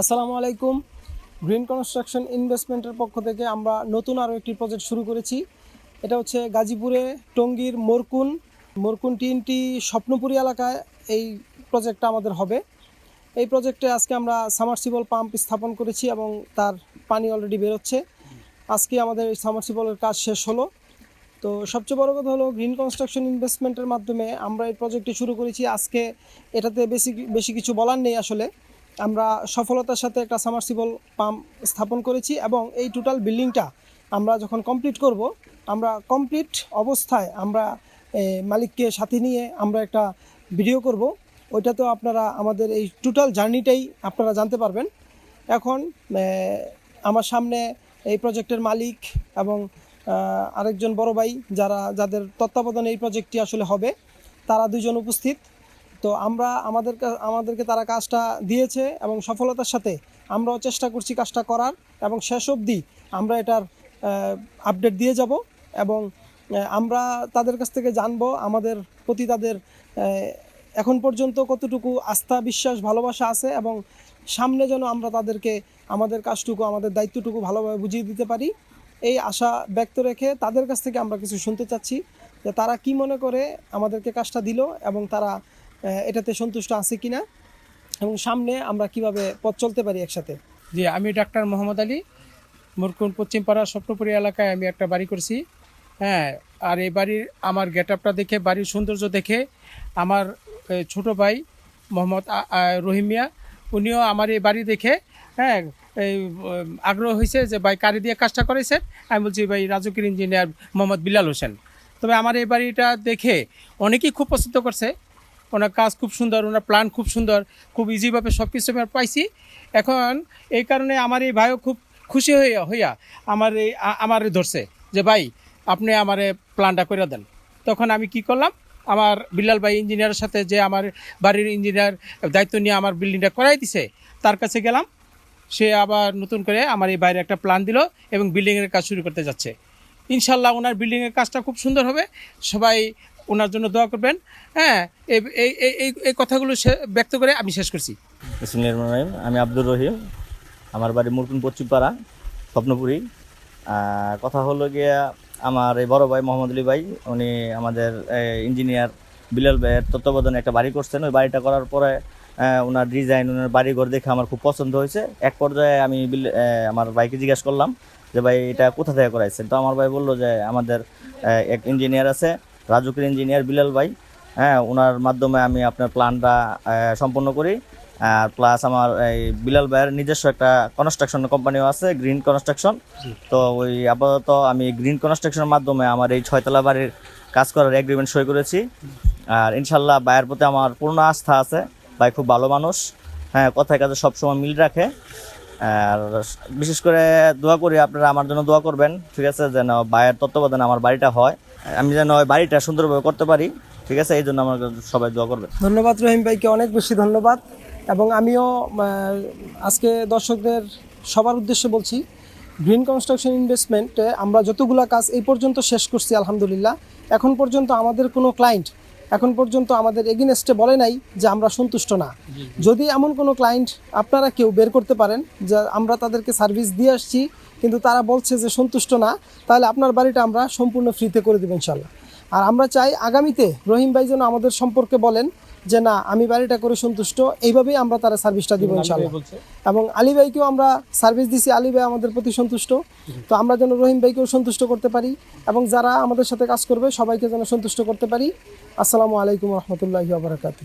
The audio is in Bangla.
আসসালামু আলাইকুম। গ্রিন কনস্ট্রাকশন ইনভেস্টমেন্টের পক্ষ থেকে আমরা নতুন আরও একটি প্রজেক্ট শুরু করেছি। এটা হচ্ছে গাজীপুরে টঙ্গীর মোরকুন মোরকুন টিএনটি স্বপ্নপুরী এলাকায় এই প্রজেক্টটা আমাদের হবে। এই প্রজেক্টে আজকে আমরা সামারসিবল পাম্প স্থাপন করেছি এবং তার পানি অলরেডি বেরোচ্ছে। আজকে আমাদের এই সামারসিবলের কাজ শেষ হলো। তো সবচেয়ে বড় কথা হলো গ্রিন কনস্ট্রাকশন ইনভেস্টমেন্টের মাধ্যমে আমরা এই প্রজেক্টটি শুরু করেছি। আজকে এটাতে বেশি বেশি কিছু বলার নেই আসলে। আমরা সফলতার সাথে একটা সামারসিবল পাম্প স্থাপন করেছি এবং এই টোটাল বিল্ডিংটা আমরা যখন কমপ্লিট করব, আমরা কমপ্লিট অবস্থায় আমরা মালিককে সাথে নিয়ে আমরা একটা ভিডিও করব। ওইটা তো আপনারা আমাদের এই টোটাল জার্নিটাই আপনারা জানতে পারবেন। এখন আমার সামনে এই প্রজেক্টের মালিক এবং আরেকজন বড় ভাই যারা, যাদের তত্ত্বাবধানে এই প্রজেক্টটি আসলে হবে, তারা দুজন উপস্থিত। তো আমরা আমাদের আমাদেরকে তারা কাজটা দিয়েছে এবং সফলতার সাথে আমরাও চেষ্টা করছি কাজটা করার এবং শেষ অবধি আমরা এটার আপডেট দিয়ে যাব এবং আমরা তাদের কাছ থেকে জানব আমাদের প্রতি তাদের এখন পর্যন্ত কতটুকু আস্থা, বিশ্বাস, ভালোবাসা আছে এবং সামনে যেন আমরা তাদেরকে, আমাদের কাজটুকু, আমাদের দায়িত্বটুকু ভালোভাবে বুঝিয়ে দিতে পারি। এই আশা ব্যক্ত রেখে তাদের কাছ থেকে আমরা কিছু শুনতে চাচ্ছি যে তারা কি মনে করে আমাদেরকে কাজটা দিল এবং তারা এটাতে সন্তুষ্ট আছে কিনা? এবং সামনে আমরা কীভাবে পথ চলতে পারি একসাথে? জি, আমি ডাক্তার মোহাম্মদ আলী মুরকুন পশ্চিমপাড়া স্বপ্নপুরী এলাকায় আমি একটা বাড়ি করছি। হ্যাঁ আর এই বাড়ির আমার গেট আপটা দেখে, বাড়ির সৌন্দর্য দেখে আমার ছোট ভাই মোহাম্মদ আ- আ- রহিম মিয়া, উনিও আমার এই বাড়ি দেখে হ্যাঁ আগ্রহ হয়েছে যে ভাই কারি দিয়ে কাজটা করেছেন আমি বলছি, ভাই রাজুকির ইঞ্জিনিয়ার মোহাম্মদ বিলাল হোসেন। তবে আমার এই বাড়িটা দেখে অনেকেই খুব পছন্দ করছে। ওনার কাজ খুব সুন্দর, ওনার প্ল্যান খুব সুন্দর, খুব ইজিভাবে সব কিছু আমি পাইছি। এখন এই কারণে আমার এই ভাইও খুব খুশি হইয়া হইয়া আমার এই আমার ধরছে যে, ভাই, আপনি আমার প্ল্যানটা করে দেন। তখন আমি কি করলাম, আমার বিল্লাল ভাই ইঞ্জিনিয়ারের সাথে যে আমার বাড়ির ইঞ্জিনিয়ার দায়িত্ব নিয়ে আমার বিল্ডিংটা করাই দিছে, তার কাছে গেলাম। সে আবার নতুন করে আমার এই বাইরে একটা প্ল্যান দিল এবং বিল্ডিংয়ের কাজ শুরু করতে যাচ্ছে। ইনশাল্লাহ ওনার বিল্ডিংয়ের কাজটা খুব সুন্দর হবে। সবাই ওনার জন্য দোয়া করবেন। হ্যাঁ এই এই, এই- কথাগুলো ব্যক্ত করে আমি শেষ করছি। আমি আব্দুর রহিম। আমার বাড়ি মুরকুন পশ্চিমপাড়া, স্বপ্নপুরি। কথা হলো গিয়া আমার এই বড় ভাই মোহাম্মদ আলী ভাই, উনি আমাদের ইঞ্জিনিয়ার বিলাল ভাইয়ের তত্ত্বাবধানে একটা বাড়ি করছেন। ওই বাড়িটা করার পরে ওনার ডিজাইন ওনার বাড়িঘর দেখে আমার খুব পছন্দ হয়েছে। এক পর্যায়ে আমি আমার ভাইকে জিজ্ঞাসা করলাম যে, ভাই, এটা কোথা থেকে করাইছেন? তো আমার ভাই বলল যে, আমাদের এক ইঞ্জিনিয়ার আছে রাজুকের ইঞ্জিনিয়ার বিলাল ভাই হ্যাঁ ওনার মাধ্যমে আমি আপনার প্ল্যানটা সম্পন্ন করি। আর প্লাস আমার এই বিলাল ভাইয়ের নিজস্ব একটা কনস্ট্রাকশন কোম্পানিও আছে গ্রিন কনস্ট্রাকশন তো ওই আপাতত আমি গ্রিন কনস্ট্রাকশনের মাধ্যমে আমার এই ছয়তলা বাড়ির কাজ করার এগ্রিমেন্ট সই করেছি। আর ইনশাল্লাহ ভাইয়ের প্রতি আমার পূর্ণ আস্থা আছে। ভাই খুব ভালো মানুষ হ্যাঁ কথায় কাজে সবসময় মিল রাখে। আর বিশেষ করে দোয়া করি আপনারা আমার জন্য দোয়া করবেন ঠিক আছে? যেন ভাইয়ের তত্ত্বাবধানে আমার বাড়িটা হয়। আমি যেন বাড়িটা সুন্দরভাবে করতে পারি, ঠিক আছে? এই জন্য আমার সবাই দোয়া করবে ধন্যবাদ রহিম ভাইকে অনেক বেশি ধন্যবাদ। এবং আমিও আজকে দর্শকদের সবার উদ্দেশ্যে বলছি, গ্রিন কনস্ট্রাকশন ইনভেস্টমেন্টে আমরা যতগুলো কাজ এই পর্যন্ত শেষ করছি, আলহামদুলিল্লাহ। এখন পর্যন্ত আমাদের কোনো ক্লায়েন্ট এখন পর্যন্ত আমাদের এগেনস্টে বলে নাই যে আমরা সন্তুষ্ট না। যদি এমন কোনো ক্লায়েন্ট আপনারা কেউ বের করতে পারেন যে আমরা তাদেরকে সার্ভিস দিয়ে আসছি কিন্তু তারা বলছে যে সন্তুষ্ট না তাহলে আপনার বাড়িটা আমরা সম্পূর্ণ ফ্রিতে করে দেবো ইনশাল্লাহ আর আমরা চাই আগামীতে রহিম ভাই যেন আমাদের সম্পর্কে বলেন যে না আমি বাড়িটা করে সন্তুষ্ট এইভাবেই আমরা তারা সার্ভিসটা দিব ইনশাল্লাহ এবং আলী ভাইকেও আমরা সার্ভিস দিছি আলী ভাই আমাদের প্রতি সন্তুষ্ট। তো আমরা যেন রহিম ভাইকেও সন্তুষ্ট করতে পারি এবং যারা আমাদের সাথে কাজ করবে সবাইকে যেন সন্তুষ্ট করতে পারি। আসসালামু আলাইকুম রহমতুল্লাহি আবরাকাতু